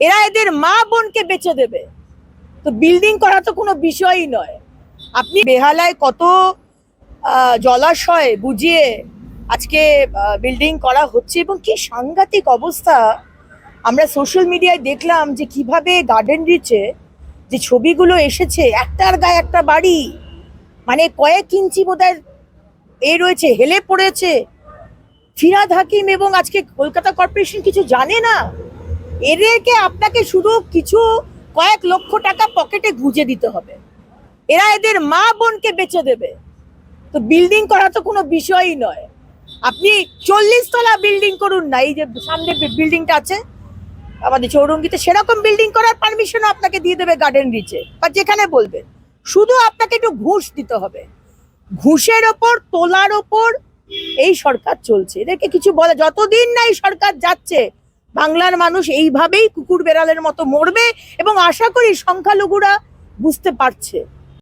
এরা এদের মা বোনকে বেচে দেবে। তো বিল্ডিং করা তো কোনো বিষয়ই নয়। আপনি বেহালায় কত জলাশয় বুঝিয়ে আজকে বিল্ডিং করা হচ্ছে এবং কি সাংঘাতিক অবস্থা। আমরা সোশ্যাল মিডিয়ায় দেখলাম যে কীভাবে গার্ডেন রিচে যে ছবিগুলো এসেছে, একটার গায়ে একটা বাড়ি মানে কয়েক ইঞ্চি বোধহয় এ রয়েছে, হেলে পড়েছে। ফিরাদ হাকিম এবং আজকে কলকাতা কর্পোরেশন কিছু জানে না। এদেরকে আপনাকে শুধু কিছু কয়েক লক্ষ টাকা পকেটে গুঁজে দিতে হবে। এরা এদের মা বোনকে বেচে দেবে। তো বিল্ডিং করা তো কোনো বিষয়ই নয়। আপনি চল্লিশ তলা বিল্ডিং করুন না, এই যে সামনে বিল্ডিংটা আছে, আমাদের চৌরঙ্গিতে সেরকম বিল্ডিং করার পারমিশন আপনাকে দিয়ে দেবে গার্ডেন রিচে বা যেখানে বলবেন শুধু আপনাকে একটু ঘুষ দিতে হবে। ঘুষের ওপর, তোলার ওপর এই সরকার চলছে। এদেরকে কিছু বলে যতদিন না এই সরকার যাচ্ছে বাংলার মানুষ এইভাবেই কুকুর বেড়ালের মতো মরবে এবং আশা করি সংখ্যালঘুরা বুঝতে পারছে।